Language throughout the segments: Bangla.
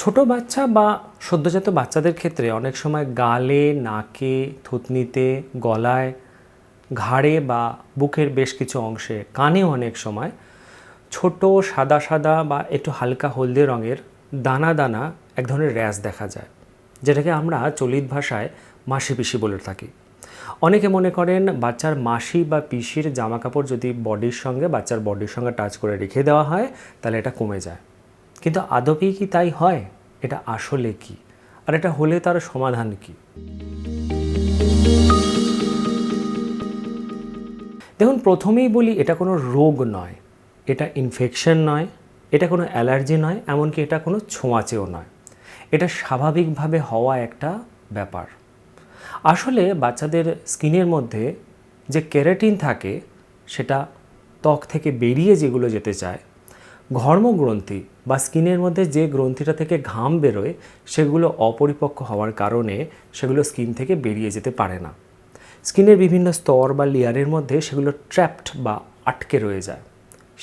ছোট বাচ্চা বা সদ্যজাত বাচ্চাদের ক্ষেত্রে অনেক সময় গালে, নাকে, থুতনিতে, গলায়, ঘাড়ে বা বুকের বেশ কিছু অংশে কানে অনেক সময় ছোট, সাদা সাদা বা একটু হালকা হলদে রঙের দানা দানা এক ধরনের র্যাশ দেখা যায়, যেটাকে আমরা চলিত ভাষায় মাসি পিসি বলে থাকি। অনেকে মনে করেন বাচ্চার মাসি বা পিসির জামা কাপড় যদি বডির সঙ্গে বাচ্চার বডির সঙ্গে টাচ করে রেখে দেওয়া হয়, তাহলে এটা কমে যায়। কিন্তু আদপেই কি তাই হয়? এটা আসলে কি? আর এটা হলে তার সমাধান কি? দেখুন, প্রথমেই বলি এটা কোনো রোগ নয়। এটা ইনফেকশন নয়। এটা কোনো অ্যালার্জি নয়, এমনকি এটা কোনো ছোঁয়াচেও নয়। এটা স্বাভাবিকভাবে হওয়া একটা ব্যাপার। আসলে বাচ্চাদের স্কিনের মধ্যে যে ক্যারাটিন থাকে, সেটা ত্বক থেকে বেরিয়ে যেগুলো যেতে চায়, ঘর্মগ্রন্থি বা স্কিনের মধ্যে যে গ্রন্থিটা থেকে ঘাম বেরোয়, সেগুলো অপরিপক্ক হওয়ার কারণে সেগুলো স্কিন থেকে বেরিয়ে যেতে পারে না। স্কিনের বিভিন্ন স্তর বা লেয়ারের মধ্যে সেগুলো ট্র্যাপড বা আটকে রয়ে যায়।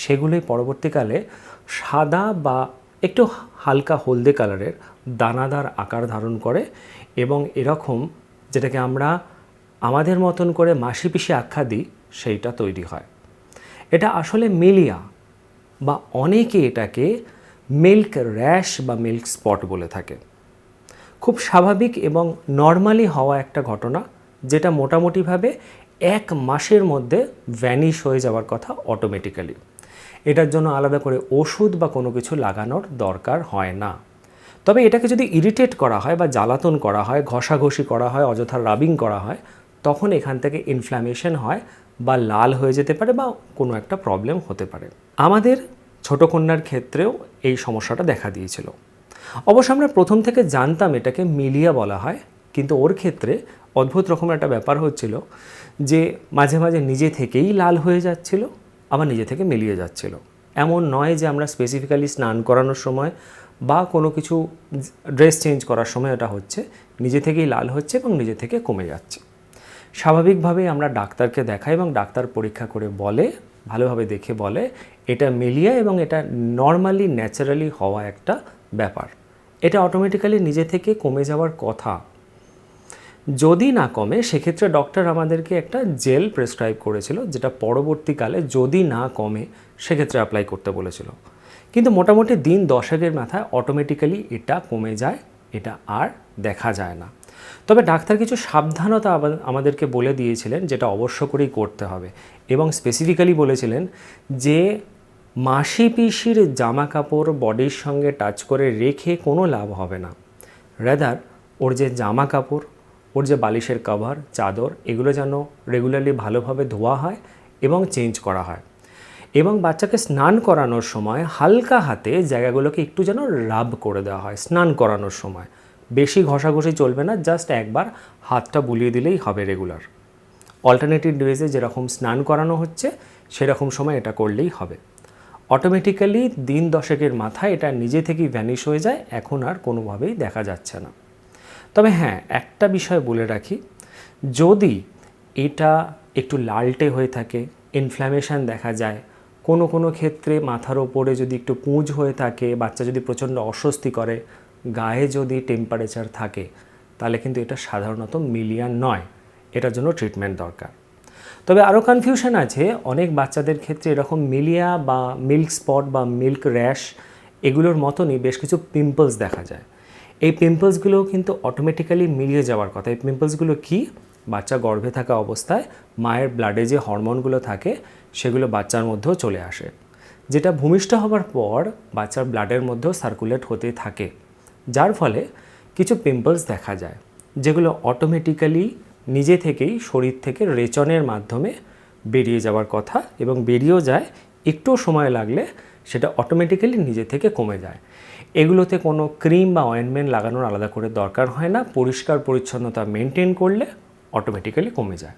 সেগুলোই পরবর্তীকালে সাদা বা একটু হালকা হলদে কালারের দানাদার আকার ধারণ করে এবং এরকম যেটাকে আমরা আমাদের মতন করে মাসি পিসি আখ্যা দিই, সেইটা তৈরি হয়। এটা আসলে মিলিয়া বা অনেকে এটাকে মিল্ক র্যাশ বা মিল্ক স্পট বলে থাকে। খুব স্বাভাবিক এবং নর্মালি হওয়া একটা ঘটনা, যেটা মোটামুটিভাবে এক মাসের মধ্যে ভ্যানিশ হয়ে যাওয়ার কথা অটোমেটিক্যালি এটার জন্য আলাদা করে ওষুধ বা কোনো কিছু লাগানোর দরকার হয় না। তবে এটাকে যদি ইরিটেট করা হয় বা জ্বালাতন করা হয়, ঘষাঘষি করা হয়, অযথা রাবিং করা হয়, তখন এখান থেকে ইনফ্ল্যামেশন হয় বা লাল হয়ে যেতে পারে বা কোনো একটা প্রবলেম হতে পারে। আমাদের ছোট কন্যার ক্ষেত্রেও এই সমস্যাটা দেখা দিয়েছিল। অবশ্য আমরা প্রথম থেকে জানতাম এটাকে মিলিয়া বলা হয়, কিন্তু ওর ক্ষেত্রে অদ্ভুত রকমের একটা ব্যাপার হচ্ছিল যে মাঝে মাঝে নিজে থেকেই লাল হয়ে যাচ্ছিল, আবার নিজে থেকে মিলিয়ে যাচ্ছিল। এমন নয় যে আমরা স্পেসিফিক্যালি স্নান করানোর সময় বা কোনো কিছু ড্রেস চেঞ্জ করার সময় এটা হচ্ছে, নিজে থেকেই লাল হচ্ছে এবং নিজে থেকে কমে যাচ্ছে। স্বাভাবিকভাবেই আমরা ডাক্তারকে দেখাই এবং ডাক্তার পরীক্ষা করে বলে ভালোভাবে দেখে বলে, এটা মিলিয়া এবং এটা নর্মালি ন্যাচারালি হওয়া একটা ব্যাপার। এটা অটোমেটিক্যালি নিজে থেকে কমে যাওয়ার কথা। যদি না কমে, সেক্ষেত্রে ডক্টর আমাদেরকে একটা জেল প্রেসক্রাইব করেছিল, যেটা পরবর্তীকালে যদি না কমে, সেক্ষেত্রে অ্যাপ্লাই করতে বলেছিল। কিন্তু মোটামুটি দিন দশেকের মাথায় অটোমেটিক্যালি এটা কমে যায়। এটা আর দেখা যায় না। তবে ডাক্তার কিছু সাবধানতা আমাদেরকে বলে দিয়েছিলেন, যেটা অবশ্য করেই করতে হবে। এবং স্পেসিফিক্যালি বলেছিলেন যে মাসি পিসির জামা কাপড় বডির সঙ্গে টাচ করে রেখে কোনো লাভ হবে না। রেদার ওর যে জামা কাপড় ওর যে বালিশের কভার চাদর, এগুলো যেন রেগুলারলি ভালোভাবে ধোয়া হয় এবং চেঞ্জ করা হয়। এবং বাচ্চাকে স্নান করানোর সময় হালকা হাতে জায়গাগুলোকে একটু যেন রাব করে দেওয়া হয়, স্নান করানোর সময়। বেশি ঘষাঘষি চলবে না, জাস্ট একবার হাতটা বুলিয়ে দিলেই হবে রেগুলার। অল্টারনেটিভ ডেজে যেরকম স্নান করানো হচ্ছে, সেরকম সময় এটা করলেই হবে। অটোমেটিক্যালি দিন দশেকের মাথায় এটা নিজে থেকেই ভ্যানিশ হয়ে যায়, এখন আর কোনোভাবেই দেখা যাচ্ছে না। তবে হ্যাঁ একটা বিষয় বলে রাখি, যদি এটা একটু লালটে হয়ে থাকে ইনফ্ল্যামেশন দেখা যায় কোনো কোনো ক্ষেত্রে মাথার ওপরে যদি একটু পুঁজ হয়ে থাকে, বাচ্চা যদি প্রচণ্ড অস্বস্তি করে, গায়ে যদি টেম্পারেচার থাকে, তাহলে কিন্তু এটা সাধারণত মিলিয়ান নয়। এটার জন্য ট্রিটমেন্ট দরকার। তবে আরও কনফিউশন আছে, অনেক বাচ্চাদের ক্ষেত্রে এরকম মিলিয়া বা মিল্ক স্পট বা মিল্ক র্যাশ এগুলোর মতনই বেশ কিছু পিম্পলস দেখা যায়। এই পিম্পলসগুলোও কিন্তু অটোমেটিক্যালি মিলিয়ে যাওয়ার কথা। এই পিম্পলসগুলো কি? বাচ্চা গর্ভে থাকা অবস্থায় মায়ের ব্লাডে যে হরমোনগুলো থাকে, সেগুলো বাচ্চার মধ্যেও চলে আসে। যেটা ভূমিষ্ঠ হওয়ার পর বাচ্চার ব্লাডের মধ্যেও সার্কুলেট হতে থাকে। যার ফলে কিছু পিম্পলস দেখা যায়, যেগুলো অটোমেটিক্যালি নিজে থেকেই শরীর থেকে রেচনের মাধ্যমে বেরিয়ে যাওয়ার কথা এবং বেরিয়েও যায়, একটু সময় লাগলে সেটা অটোমেটিক্যালি নিজে থেকে কমে যায়। এগুলোতে কোনো ক্রিম বা অয়েনমেন্ট লাগানোর আলাদা করে দরকার হয় না। পরিষ্কার পরিচ্ছন্নতা মেনটেন করলে অটোমেটিক্যালি কমে যায়।